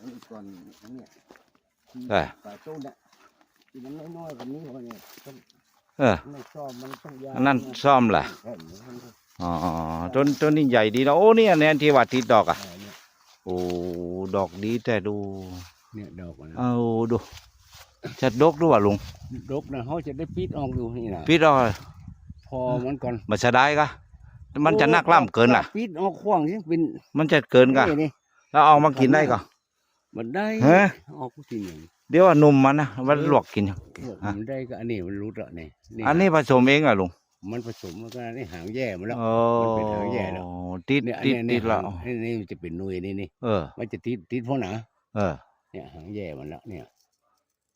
อันนี้ก่อนอันเนี้ยที่เออปลาต้นอะที่มันน้อยๆกว่านี้พอเนี่ยต้องเออไม่ชอบมันต้องยาวอันนั้นซ่อมล่ะแผ่นนี้มันก็อ๋อต้นต้นนี้ใหญ่ดีนะโอ้เนี่ยเนี่ยที่ว่าติดดอกอะเออเนี่ยโอ้ดอกดีแต่ดู เนี่ยดอกมันนะเอาดูจะดกด้วยว่ะลุงดกนะเขาจะได้ปิดออกอยู่นี่นะพี่ดอกพอมันก่อนมันจะได้กะมันจะนักล่ำเกินล่ะ ปิดออกขว้างที่เป็นมันจะเกินกะนี่นี่แล้วเอามากินได้กะ มันได้ฮะ ออกทีหนึ่งเดี๋ยวว่านุ่มมันนะมันลวกกินฮะมันได้ก็อันนี้มันรุดละนี่อันนี้ผสมเองเหรอะลุงมันผสมแล้วก็นี่หางแย่มาแล้ว โอ้มันเป็นทางแย่แล้ว ติดเนี่ยอันติดเนี้ยติดแล้วหางนี่นี่จะเป็นหน่วยนี่นี่เออ มันจะติดติดเพราะหนาเออเนี่ยหางแย่มันแล้วเนี่ย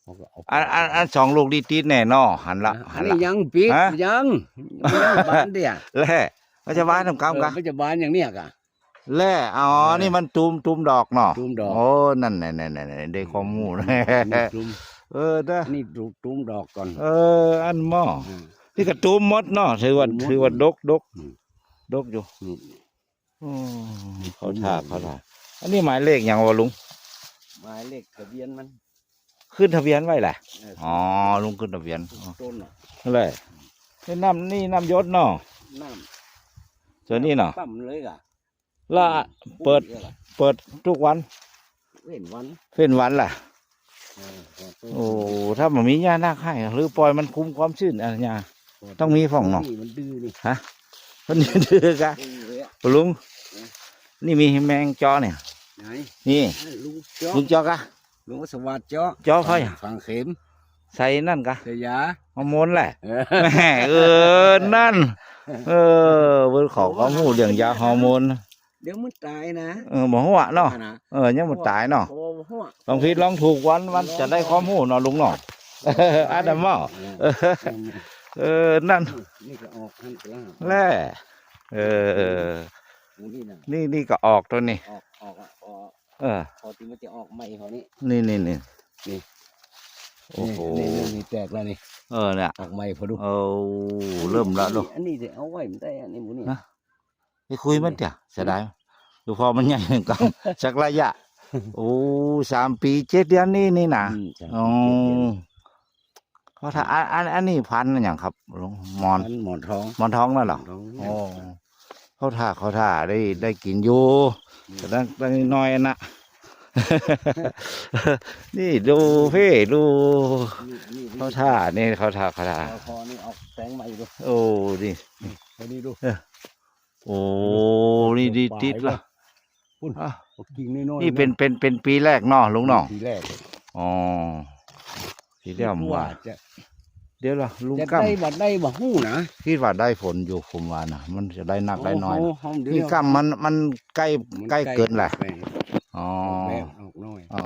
เขาก็เอาไปอันอันอันสองลูกนี่ติดแน่นอหันละอัหันนนี้ละยังปิดฮะ ยังยังบานเดียแล่ก็จะบ้านทำกรรมกะเออมันจะบานอย่างเนี้ยกะ แล่อ๋อเออนี่มันตูมตูมดอกเนาะตูมดอก โอ้ นั่นนั่นนั่นนั่นได้ข้อมูลนี่ตุมเออเด้อนี่ตุมตุมดอกก่อน เออ อันหม้ออืมนี่ก็ตูมหมดเนาะถือว่าตูมหมดถือว่าดกดกอืมดกอยู่นี่อืมเขาท่าเขาท่าอันนี้หมายเลขอย่างวะลุง หมายเลขทะเบียนมัน ขึ้นทะเบียนไว้แหละเอออ๋อ ลุงขึ้นทะเบียนอ๋อต้นน่ะนั่นแหละนี่น้ำนี่น้ำยศเนาะน้ส่วนนี้เนาะำปั๊มเลยกะและเปิดปุ๋ยกะเปิดทุกวันเว้นวันเป็นวันล่ะเออพอต้นโอ้ถ้ามันมีหญ้านาคให้หรือปล่อยมันคุมความชื้นอะไรหญ้าต้องมีฝ่องเนาะมันดื้อนี่มันดื้อกะดื้อเลยอะลุงนี่มีแมงจอเนี่ยไหนนี่เอ้ยลุงเจาะลุงจอกะลุงสวัสดิ์เจาะเจาะเขาอย่างฝังเข็มใส่นั่นกะเสียยาฮอร์โมนแหละเออแหมเออนั่น เออเบนขอข้อมูลเรื่องยาฮอร์โมน เดี๋ยวมันตายนะเออบอกว่าเนาะนะเออยังมันตายเนาะโอ้โหลองผิดลองถูกวันวันจะได้ข้อมูลเนาะลุงเนาะเอออาดัมเมาเออเออนั่นนี่ก็ออกท่านกล้าแหละเออเออนี่นะนี่นี่ก็ออกตัวนี้ออกออกอะออกเออพอที่มันจะออกใหม่เขานี่นี่นี่นี่นี่โอ้โหนี่นี่นี่แตกแล้วนี่เออเนี่ยออกใหม่พอดูเอาเริ่มแล้วลูกอันนี้จะเอาไว้มันได้อันนี้หมูนี่ นะไปคุยมันเถอะเสียดายดูพอมันใหญ่กันสักระยะ โอ้สามปีเจ็ดเดือนนี่นี่นะอืมใช่อ๋อเขาถ้าอันอันอันนี้พันธุ์อย่างครับลุงมอนมันหมอนทองมอนทองนั่นเหรอหมอนทองโอ้เขาท่าเขาท่าได้ได้กินอยู่แต่ได้ได้น้อยนะนี่ดูพี่ดูนี่นี่เขาท่านี่เขาท่าเขาท่าพอนี่ออกแสงใหม่ดูโอ้นี่พอดีดู โอ้นี่ดีติดละพุ่นอะออกกิ่งน้อยๆนี่เป็นเป็นเป็นปีแรกเนาะลุงเนาะทีแรกอ๋อทีเดียวว่าว่าจะเดี๋ยวละลุงจะกั้มได้บัดได้บ่ฮู้นะคิดว่าได้ฝนอยู่ผมว่านะมันจะได้หนักได้น้อยโโหนะเฮาเดี๋ยวนี่กั้มมันมันใกล้มันใกล้เกินแหละไปอ๋อออกแล้วออกน้อยอ๋อ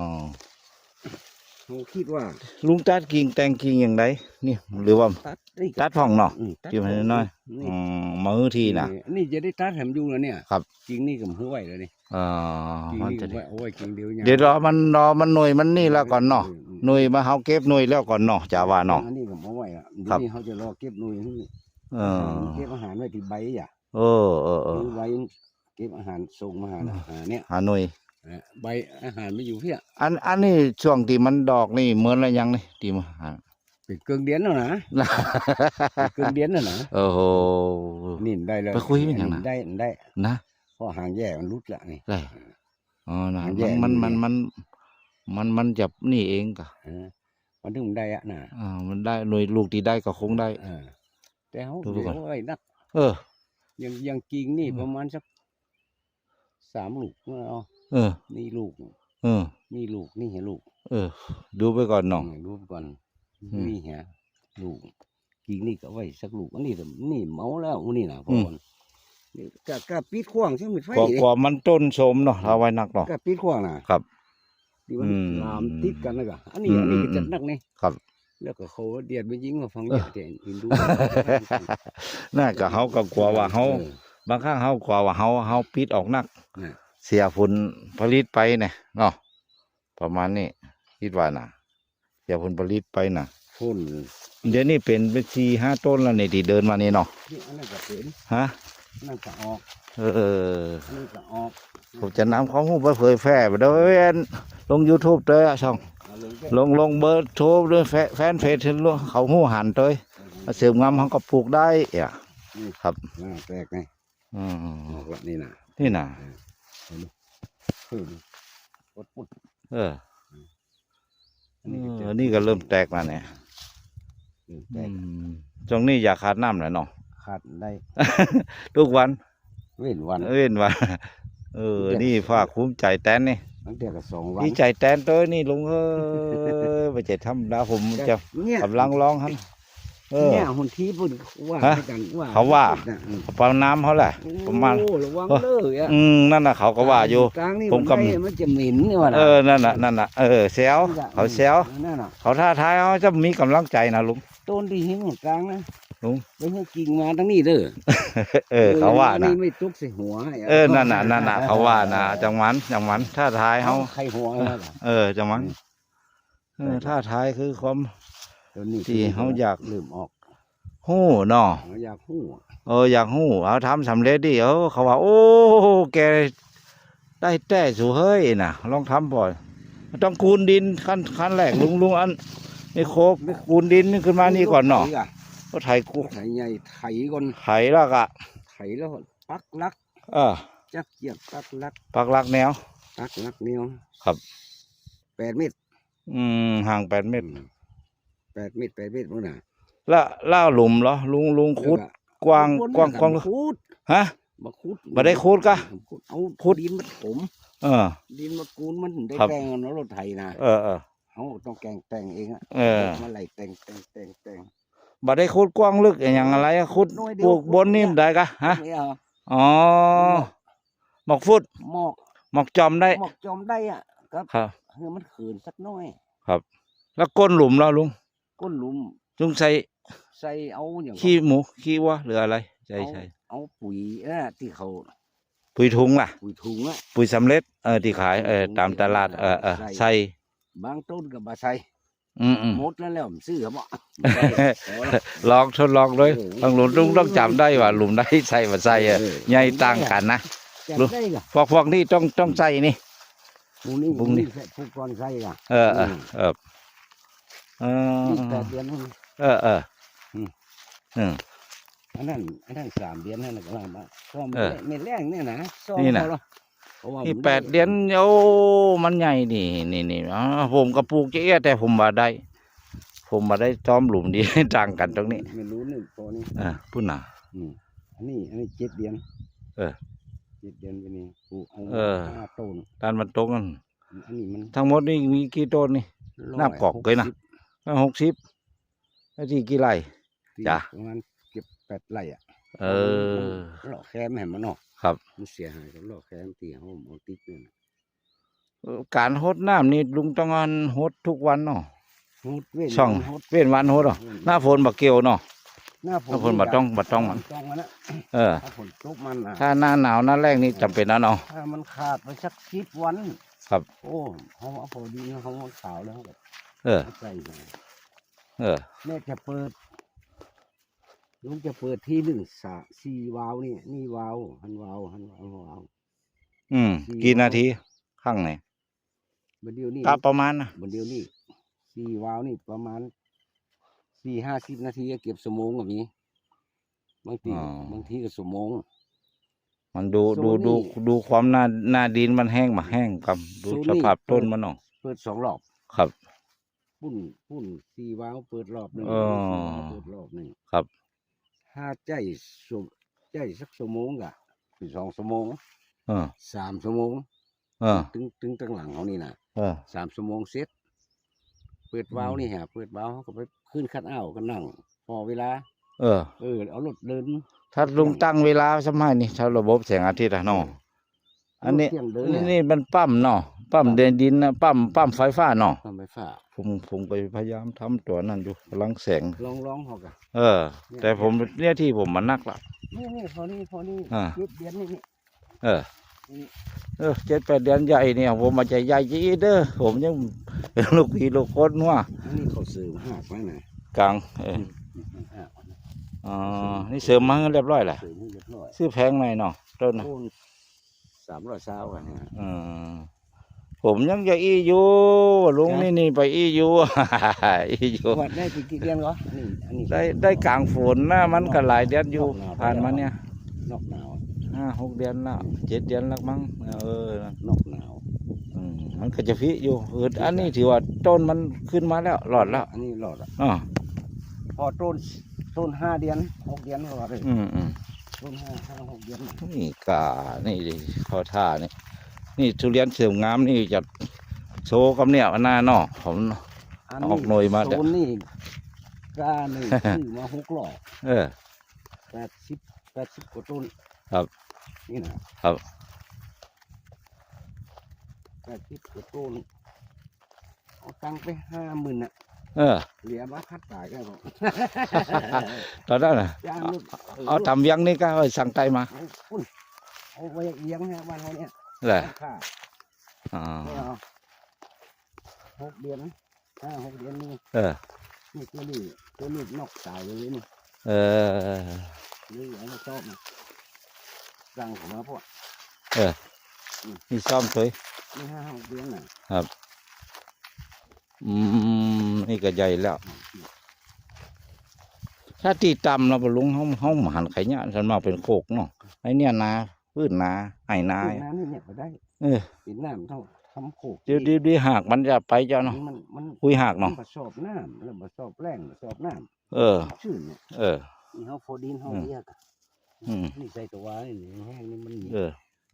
เฮาคิดว่า ลุงตัดกิ่งแต่งกิ่งอย่างไรนี่หรือว่าตัดได้ตัดผ่องเนาะอืมตัดกิ่งมันน้อยนี่อืมมือทีน่ะ นี่จะได้ตัดแถมอยู่แล้วเนี่ยครับกิ่งนี่ก็ห้วยแล้วนี่เออกิ่งมันนี่จะก็ไว้เอาไว้กิ่งเดียวเดี๋ยวรอมันรอมันหน่วยมันนี่แล้วก่อนเนาะอืมอืมหน่วยมาเฮาเก็บหน่วยแล้วก่อนเนาะจะว่าเนาะ อันนี้ก็เอาไว้อะเดี๋ยครัวบ นี้เขาจะรอเก็บหน่วยให้เออ เก็บอาหารไว้ที่ใบอะเออเออเออคือใบเก็บอาหารส่งมาหาอาหารเนี่ยหาหน่วย เออใบอาหารไม่อยู่เพี้ยอันอันนี้ช่วงที่มันดอกนี่เหมือนอะไรยังนี่ที่มันหาเป็นเกลืองเดียนแล้วนะ เป็นเกลืองเดียนแล้วนะโอ้โหนี่ได้เลยไปคุยมันอย่างนั้นได้ได้นะเพราะหางแย่มันรุดละนี่ได้อ๋อนะมันมัแย่นมันมัมันนมันมันมันจะนี่เองกะเออมันถึงได้อะนะอ่ามันได้หน่วยลูกที่ได้ก็คงได้เออแต่เขาดูเดี๋ก่ยอนวไอ้นักเออยังยังกิ่งนี่อืมประมาณสักสามลูกเอา เออ นี่ลูก เออ นี่ลูก นี่เห็นลูก เออ ดูไปก่อนเนาะอืมดูก่อนอืมนี่เห็นลูกกิ่งนี่ก็ไว้สักลูกอันนี้ก็นี่เมาแล้วอันนี่นะพอือมนี่กะกะปิดขว้างใช่ไหมไฟกว่านี่กว่ามันต้นสมเนาะเอาไว้นักเนาะกะปิดขว้างนะครับที่มันอืมลามติดกันนะกะอันนี้อืมอันนี้ก็อืมจัดหนักนี่ครับ แล้วก็เขาเดียดไปยิงมาฟังเออเดียดอินดูน่าก็เฮาก็กลัวว่าเฮาออบางครั้งเฮากลัวว่าเฮาเฮาปิดออกนักน่ะ เสียผลผลิตไปเนี่ยเนาะประมาณนี้คิดว่าน่ะเสียผลผลิตไปน่ะพ่นเดี๋ยวนี้เป็นเป็นสี่ห้าต้นแล้วนี่ที่เดินมานี่เนาะนี่อันนั้นก็เป็นฮะอันนั่นก็ออกเอออันนี้ก็ออกผมจะนำข้อมูลไปเผยแพร่ไปโดยลง YouTube เด้อช่องเอาลงแค่ลงลงเบอร์โทรด้วยแฟแฟนเพจถึงลูกเขาหู้หันเด้ยเสริมงามเขาก็ปลูกได้อะครับหน้าแตกไงอืมออกละนี่นะนี่น่ะ เพิ่มปดปุดเอออันนี้ก็เอจะอนี่ก็เริ่มแตกแล้วเนี่ยเริ่มแตอืกมตรงนี้อย่าขาดน้ำเลยเนาะขาดได้ ทุกวัน เว้นวันเอ้นว่าเออ นี่ภาคภูมิใจแตนนี่ตั้งแต่ก็สองวันดีใจแตนตัวนี่ลุงเอ้ยไปเจ็ดทำดาผมจะเนี่ยกำลังร้องฮัน เออ เนี่ยคนที่พูดว่าฮะให้กันว่าเขาว่า น่ะอืมเปาน้ำเขาแหละประมาณ โอ้ระวังเลยอะอืมนั่นน่ะเขาก็ว่าอยู่ กลางนี่ผมกำนได้มันจะเหม็นนี่วะนะเออนั่นน่ะนั่นน่ะเออเซลเขาเซลนั่นน่ะเขาท่าทายเขาจะมีกำลังใจนะลุง ต้นที่หินกลางนะลุงไม่ให้กิ่งมาทั้งนี้เด้อเออ เขาว่านะไม่ตุกใส่หัวให้เออนั่นน่ะนั่นน่ะเขาว่านะจังหวันจังหวันท่าทายเขา ใครหัวแล้วล่ะ เออจังหวันเออท่าทายคือความ ตัวนี้ที่เขาอยาก ลืมออกหู้เนาะเขาอยากหู้เอออยากหู้เอาทำสำเร็จดิเออเขาว่า โอ้แกได้แต่สูเฮ้ยน่ะลองทำบ่อยต้องคูนดินขั้นขั้นแรกลุงลุงอันนี่โคกคูนดินนี่ขึ้นมานี่ก่อนเนาะไถอ่ก็ไถกูไถใหญ่ไถก่อนไถแล้วก็ไถแล้วปักลัก เออจักเจียบปักลัก ปักหลักแนวปักลักเนี่ยวครับแปดเมตร อืมห่างแปดเมตรแปดเมตรแปดเมตรมั้งน่ะแล้วล่าหลุมเหรอลุงลุงคุดแล้วกว้างขุดกว้างกว้างขุดฮะมาขุดบ่ได้ขุดกะขุดเอาขุดดินมาถมเออ ดินมากูนมันได้ครับแต่งเอาเนาะรถไถนะเออเออเขาต้องแกงแต่งเองอะเออมาไล่แต่งแต่งแต่งแต่งบ่ได้คุดกว้างลึกอย่างอะไรอะคุดน้อยเดีปยวลูกบนนี่ได้กะฮะไม่เอาอ๋อหมอกฟุตหมอกหมอกจอมได้หมอกจอมได้อะครับครับเฮ้ยมันขืนสักหน้อยแล้วก้นหลุมเราลุง ก้นหลุมลุงใส่ใส่เอาอย่างขี้หมูขี้วัวหรืออะไรใช่เอาใช่เอาปุ๋ยเออที่เขาปุ๋ยถุงล่ะ ปุ๋ยถุงอะปุ๋ยสำเร็จเออที่ขายเออตามตลาดเออเออใส่บางต้นกับบาใส่อืมอืมหมดแล้วแล้วผมซื้อครับบ่ลองทดลองด้วยบางหลุมลุงต้องจำได้ว่าหลุมได้ใส่มาใส่เออใหญ่ต่างกันนะจับรู้ได้กะพวกพวกนี้ต้องต้องใส่นี่พวกนี้พวกนี้ใส่พวกก่อนใส่กะเออเออ เออเออนี่แปดเดือนนั่นเออเอออืมอืมอันนั้นอันนั้นสามเดือนนั่นน่ะก็ว่ามาซ่อมเออเม็ดแรงเนี่ยนะซ่อมนี่น่ะเขาหรอกเพราะว่านี่ผมแปดเดือนโอ้มันใหญ่นี่นี่นี่อ๋อผมก็ปลูกเจ๊แต่ผมมาได้ ผมมาได้จอมหลุมดีต่างกันตรงนี้ไม่รู้นี่ตัวนี้อ่าพูดหนาอืมอันนี้อันนี้เจ็ดเดือนเออเจ็ดเดือนไปนี่ปลูกเอาเออห้าต้นด้านมันตรงกันอันนี้มันทั้งหมดนี่มีกี่ต้นนี่นับกอกเลยนะ หกสิบแล้วที่กี่ไร่ ที่จ้ะ ประมาณเก็บแปดไร่อะเออ หลอกแคมให้มันเนาะครับ มันเสียหายกับหลอกแคมตีเขาเอาติ๊กเนี่ยนะการหดน้ำนี่ลุงต้องอันหดทุกวันเนาะ ฮดเว้นช่อง ฮดเว้นวันหดเหรอหน้าฝนบักเกียวเนาะ หน้าฝนหน้าฝนบ่ต้องบ่ต้องมัน ต้องมันนะเออ ถ้าฝนตกมันอะถ้าหน้าหนาวหน้าแรกนี่จำเป็นนะเนาะ ถ้ามันขาดไปสักสิบวันครับ โอ้เขาเอาพอดีเขาเอาขาวแล้วเขาก็เออ ใส่มา เออ แม่จะเปิดลุงจะเปิดที่หนึ่งสาสี่วาล์วนี่นี่วาล์วหันวาล์วหันวาล์ววาล์วอืมสี่กี่นาที ข้างไหนบันเดียวนี่ก็ประมาณนะบันเดียวนี่สี่วาล์วนี่ประมาณสี่ห้าสิบนาทีก็เก็บสมงกับมีบางทีบางทีก็สมงมันดูโซดูนี่ดูดูความหน้าหน้าดินมันแห้งมาแห้งครับดูโซสนี่ภาพต้นมันเนาะเปิดสองรอบครับ ปุ่นปุ่นสี่วาล์วเปิดรอบหนึ่งอ๋อเปิดรอบหนึ่งครับ ถ้าใจสมใจสักสมงกะคือสองสมงเออ สามสมงเออ ถึงถึงตั้งหลังเขานี่นะเออ สามสมงเสร็จเปิดวาล์วนี่ฮะเปิดวาล์วเขาก็ไปขึ้นคัดอ้าวก็นั่ง พอเวลา เออ เออเอารถเดิน ถ้าลุงตั้งเวลาสมัยนี่ถ้าระบบแสงอาทิตย์อะเนาะ อันนี้รถเที่ยงเดินนี่เยนี่มันปั๊มเนาะปั๊มเดินดินนะปั๊มปั๊มไฟฟ้าเนาะทำไฟฟ้าผมผมก็พยายามทำตัวนั้นอยู่พลังแสงลองลองเขากะเออ แต่ผมเนี่ยที่ผมมันนักละนี่นี่พอนี่พอนี่อ่าเจ็ดเดือนนี่นี่เออเออเจ็ดแปดเดือนใหญ่เนี่ยผมมาใจใหญ่จีเด้อผมยังเป็นลูกพี่ลูกคนว่าอันนี้เขาซื้อมาหากไว้น่ะกลางเอออ่าอ๋อนี่เสริมมาให้เรียบร้อยแหละซื้อให้เรียบร้อยซื้อแพงหน่อยเนาะต้นน่ะโอน สามร้อยเช้ากันเนี่ยอืมผมยังจะอีอยู่ลุงนะนี่นี่ไปอีอยู่ อีอยู่ว่าได้กี่กี่เดือนก็อันนี้อันนี้ได้ได้กลางฝนนะมันก็หลายเดือนอยู่นอกหนาวผ่านมาเนี่ยนอกหนาวห้าหกเดือนแล้วเจ็ดเดือนแล้วมั้งเออนอกหนาวอืมมันก็จะพิอยู่เอออันนี้ถือว่าต้นมันขึ้นมาแล้วหลอดแล้วอันนี้หลอดอะอ๋อพอต้นต้นห้าเดือนหกเดือนก็เลยอืมอืม ต้นห้าห้าหกเดือนนี่กานี่ดิเขอท่านี่นี่ทุเรียนเสื่อมงามนี่จะโชว์กับเนี่ยหน้าเนอกผมอันออกหน่วยมาโซนนี่กล้าหนึ่งซื้อมาหกหลอดเออแปดสิบแปดสิบกว่าต้นครับ นี่นะครับแปดสิบกว่าต้นเอาตังค์ไปห้าหมื่นอะ เออ เหลือมาคัดตายกันหรอก ตอนนั้นน่ะจ้างรถเอาทำเวียังนี่ก็เอาสั่งไตมาเอาพุ่นเอาไว้เลี้ยงฮะบ้านเขาเนี่ยแหละค่าอ๋อไม่เอาหกเดือนห้าหกเดือนนี่เออ นี่ตัวนี้ตัวนี้นอกตายเลยนี่เออ นี่อันนี้ชอบนะสั่งผมมาพวกนี่ซ่อมสวยนี่ห้าหกเดือนน่ะ อืมนี่ก็ใหญ่แล้ว ถ้าตีต่ำเราไปลุงห้องห้องหมหันไข่เนี่ยฉันมาเป็นโคกเนาะไอเนี่ยนาพืชนาไห้นาปิดน้ำนี่เนี่ยก็ได้เออปิดน้ำเท่าทำโขกเดี๋ยวดีดีหากมันจะไปเจ้าเนาะมันมันคุยหากมันเนาะผสมน้ำแล้วผสมแรงผสมน้เออำชื่นเนี่ยเออนี่เขาโฟดินเขาอืมเรียกอืมนี่ใส่ตัวนี่นี่แห้งนี่มันเออ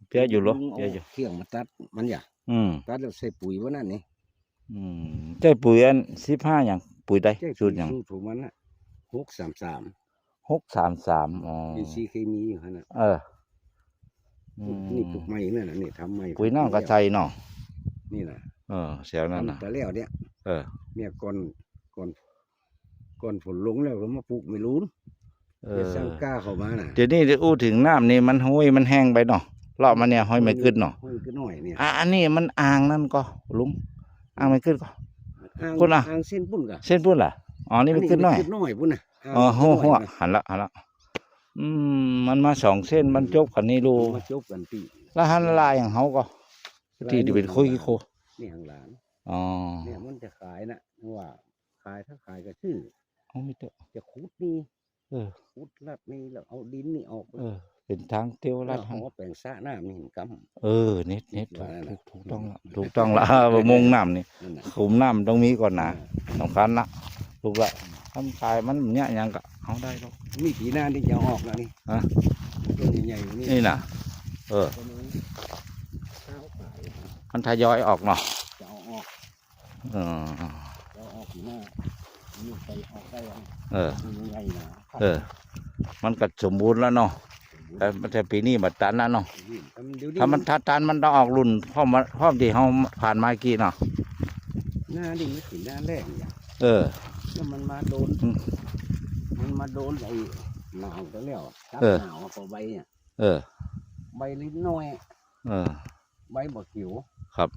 เพี้ยอยู่เหรอลุงเพี้ยอยู่าเขี่ยงมาตัดมันอย่าอืมตัดแล้วใส่ปุ๋ยว่านั่นนี่ อืมใช่ปุ๋ยอันสิบห้าอย่างปุ๋ยใดใช่สูตรอย่างสูตรของมันน่ะหกสามสามหกสามสามอ๋ออินทรีย์เคมีอยู่ฮะน่ะเอออืมนี่ปลูกไม้นั่นน่ะนี่ทำไม้ปุ๋ยน้องกระชัยเนาะนี่น่ะเออเสียวนั่นน่ะทำไปแล้วเนี่ยเออเมียก่อนก่อนก่อนฝนลงแล้วก็มาปลูกไม่รู้เอเดี๋ยวอสร้างกล้าเข้ามาน่ะเดี๋ยวนี้อู้ถึงน้ำนี่มันห้อยมันแห้งไปเนาะเลาะมาเนี่ยห้อยไม่ขึ้นเนาะห้อยขึ้นหน่อยเนี่ยอะอันนี้มันอ่างนั่นก็ลุง อ่างไม่ขึ้นก็ อ่างคุณอะ อ่างเส้นปุ้นกะเส้นพุ่นล่ะอ๋อนี่มันขึ้นน้อยขึ้นน้อยปุ้นน่ะางอ๋อหัวหัวขึ้นน้อยน่ะหันละหันละอืมมันมาสองเส้นมันจบกันนี่ดูมาจบกันปีแล้วหันลายอย่างเขาก็ที่ที่เป็นคุยโคนี่ทางหลานอ๋อเนี่ยมันจะขายนะว่าขายถ้าขายก็ชื่อ เอาไม่เถอะ จะขุดนี่เออ ขุดลัดนี่แล้วเอาดินนี่ออก เออ เป็นทางเตียวแล้ลัวดหหันอแปลงสระน้ำนี่เห็นกเออเน็ตเน็ตถูกว่าแล้วถูกนะถูกต้องละถูกต้องละบะมงน้ำนี่ำนั่นน่ะขุมน้ำต้องมีก่อนนะสำคัญละถูกละทำกายมันเนี่ยยังก็เอาได้หรอกมีผีหน้าที่จะเอาออกแล้วนี่ฮะต้นใหญ่ๆนี่นี่นะเออต้นนี้ข้าวขายมันทยอยออกเนาะจะเอาออกเออจะเอาออกผีหน้านี่ไปออกได้ยังเออมันใหญ่นะเออ มันก็สมบูรณ์แล้วเนาะ แต่แต่ปีนี้บัดตันแล้วเนาะเดี๋ยวถ้ามันทัดตันมันต้องออกรุ่นพร้อมมาพร้อมที่เขาผ่านมากี่เนาะหน้าดิมันถึงหน้าแรกอย่างเออแล้วมันมาโดนอืมมันมาโดนไอ้หนาวตัวแล้วตับเออหนาวพอใบเนี่ยเออ ใบลิ้นน้อย เออ ใบบ่เขียวครับ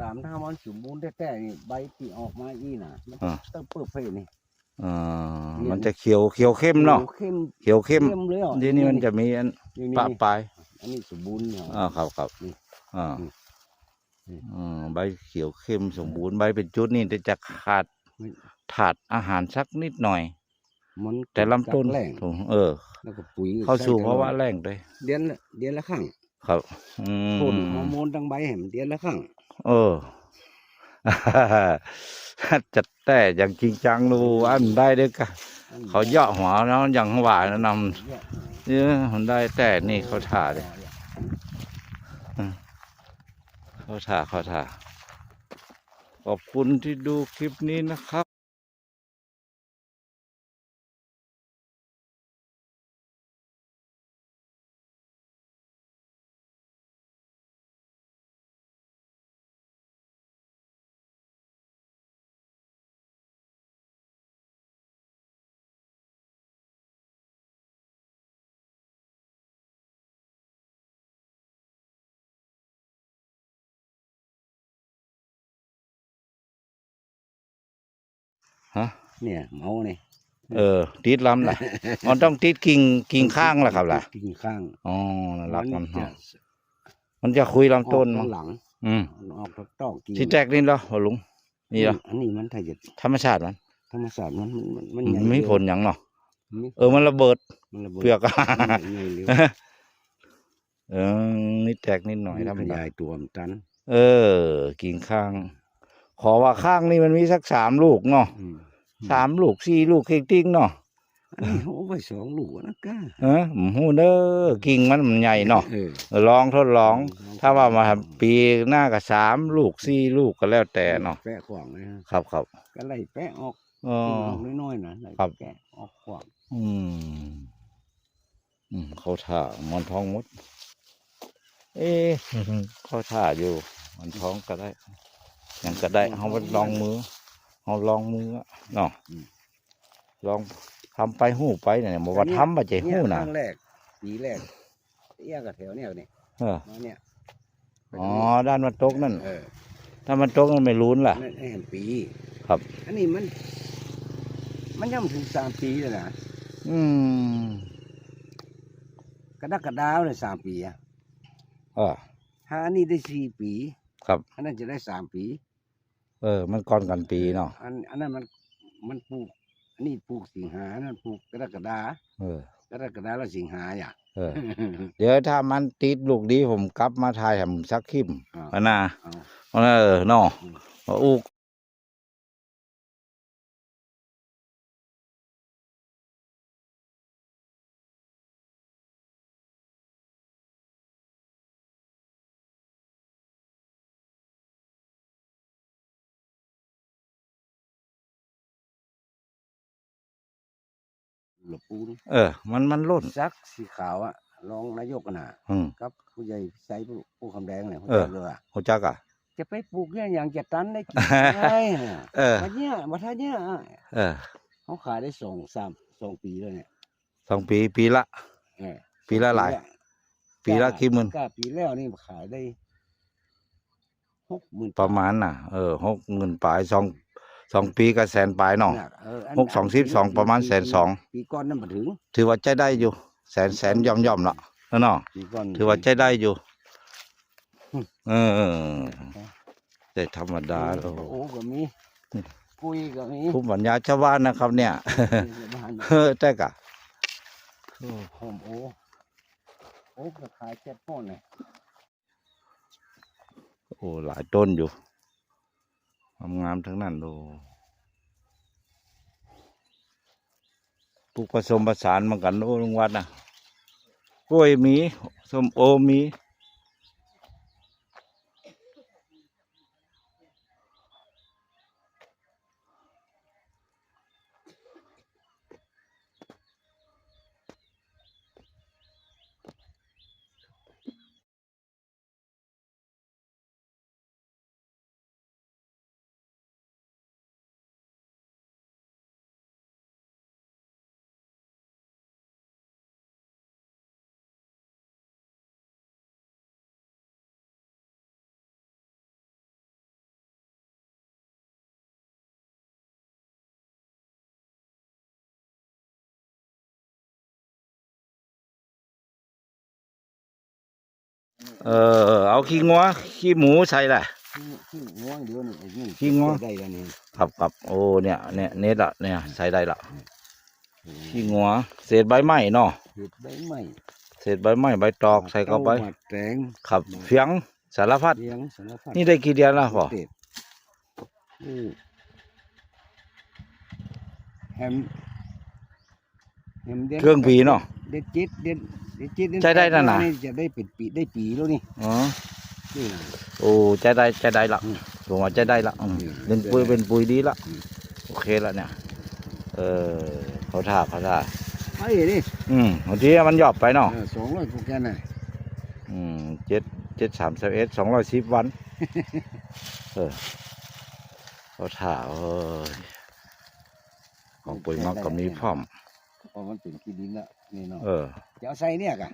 ตามถ้ามันสมบูรณ์แท้ๆนี่ใบที่ออกมาอีน่ะ มันอ่าต้องเปิดเผยนี่เออมันจะเขียวเขียวเข้มเนาะเข้มเขียวเข้มเข้มเลยอะทีนี้มันจะมีอันนี่ปะนี่ปลายอันนี้สมบูรณ์เนี่ยอ่าครับครับนี่อ่านี่นี่อืมใบเขียวเข้มสมบูรณ์ใบเป็นจุดนี่จะขาดไม่ถาดอาหารสักนิดหน่อยมันแต่ลำต้นจับแรงถูกเออแล้วก็ปุ๋ยเข้าสู่ใตลอดภาวะแรงด้วยเดือนละเดือนละครั้งครับอืพ่นมฮอร์โมนทั้งใบให้มันเดือนละครั้งเออ จัดแต่อย่างจริงจังดูอันได้เด้อกะเขาเยาะหัวแล้วอย่างหวานนำเนี่ยมันได้แต่นี่เขาถ่าเลยเขาถ่าเขาถ่าขอบคุณที่ดูคลิปนี้นะครับ ฮะ เนี่ยเมาเนี่ยเออ ติดลำล่ะ มันต้องติดกิ่งกิ่งข้างล่ะครับล่ะ กิ่งข้าง อ๋อรับมันจะมันจะคุยลำต้นออกมั้งหลัง อืมออกตอกกิ่งที่แตกนี่เหรอพ่อลุง นี่เหรออันนี้มันถ้าจะธรรมชาติมัน ธรรมศาสตร์มันมันมันมันใหญ่ไม่เร็วผลหยังเนาะมันไม่เออ มันระเบิดมันระบิดเปลือกมันใหญ่เร็วเออนี่แตกนิดหน่อยธรรมขดายายตัวมันตัน เออ กิ่งข้าง ขอว่าข้างนี่มันมีสักสามลูกเนาะอืม สามลูกสี่ลูกเค้กติ้งเนาะอันนี้โอ้ไปสองลูกนะก้าเออหมูเด้อกิ่งมันมันใหญ่เนาะเออลองทดลองลอง ถ้าว่ามาปีหน้าก็สามลูกสี่ลูกก็แล้วแต่เนาะแปะขวางเลยฮะครับครับก็ไล่แปะออกอ๋อกิ่งออกน้อยๆนะไล่ครับแปะออกขวางอืมอืมเขาท่าหมอนทองมด เอ๊ะเขาท่าอยู่หมอนทองก็ได้ยังก็ได้เขาไปลองมือ เขาลองมืออะเนาะลองทำไปหู้ไปเนี่ยบอกว่าทำมาใจเนี่ยหู้คนะรั้งแรกปีแรกเอี้ยกับแถวเนี่ยนี่เออมาเนี่ยอ๋อด้านมันตกนั่นเออถ้ามันตกมันไม่รุนล่ะนั่นไอ้เห็นปี ครับ อันนี้มัน มันย่ำถึงสามปีแล้วนะอืมกระดักกระดาวเลยสามปีอะเออถ้าอันนี้ได้สี่ปี ครับอันนั้นจะได้สามปี เออ มันก่อนกันปีเนาะอันอันนั้นมันมันปลูก อันนี้ปลูกสิงหาอันนั้นปลูกกระกระดาเออ กระกระดาแล้วสิงหาอย่าเออ เดี๋ยวถ้ามันติดลูกดีผมกลับมาถ่ายทำสักคลิปเอาอันน่ะเอา เออเนาะอืมว่าอูก หลบปูนเออ มันมันล่น ซักสีขาวอะรองนายกอะน่ะอืมกับ ผู้ใหญ่ใช้ผู้ผู้คำแดงเนี่ยผู้เออ ใหญ่เรือหัวจักอะ จะไปปลูกเนี่ยอย่างจะตันได้กี่ ไร่น่ะเออ มาเนี่ยมาท่าเนี่ยอะเออเขาขายได้สองสามสองปีแล้วเนี่ยสองปีปีละ เออปีละหลาย ปีละกี่หมื่นก็ปีแล้วนี่ขายได้หกหมื่นประมาณน่ะ เออหกหมื่นปลายสอง สองปีก็แสนปลายเนาะน่ะเอออันหกสองสิบสองประมาณแสนสองปีก้อนนั่นมาถึงถือว่าใจได้อยู่ แสนแสนย่อมย่อมๆละเนาะ ปีก้อน ถือว่าใจได้อยู่ อืม เออแต่ธรรมดาโอ้โหโอ้ก็มีปุยก็มีภูมิปัญญาชาวบ้านนะครับ เนี่ย บ้านเออแต่กะหอมโอ้โอ้ก็ขายแค่พ่อเนี่ยโอ้หลายต้นอยู่ งามๆทั้งนั้นดูปลูกผสมผสานเหมือนกันโอ้ลุงวัดนะกล้วยมีส้มโอมี เออ เอาขี้งัวขี้หมูใส่แหละขี้ขี้ง่วงเดียวนี่ไอ้นี่ขี้ง่วงได้แล้วนี่ครับครับโอ้เนี่ยเนี่ยเน็ตอะเนี่ยใส่ได้ละขี้งัวเศษใบไม้เนาะเห็ดใบไม้เศษใบไม้ใบตอกใส่เข้าไปหมดแตงครับเฟียงสารพัดเลี้ยงสารพัดนี่ได้กี่เดือนแล้วพ่อเด็ดอืมแฮม แฮมเด็ดเครื่องปีเนาะ เด็ดจิตเด็ดเด็ดจิตเด็ใช้ได้นั่นน่ะ จะได้เป็นปีได้ปีแล้วนี่อ๋อนี่น่ะ โอ้ใจได้ใจได้ละอืมผมว่าใจได้ละอืมอืมเป็นปุ๋ยใจได้เป็นปุ๋ยดีละอืม โอเคละเนี่ย เออเขาท่าเขาท่าไอ้นี่อืมบางทีมันหยอบไปเนาะสองร้อยพวกแกน่ะอืมเจ็ดเจ็ดสามสิบเอ็ดสองร้อยสิบวัน เออเขาท่าเอ้ยของปุ๋ยมักก็มีพร้อม เพราะมันเป็นขี้ดินละนี่เนาะเออ จะเอาใส่เนี่ยกัน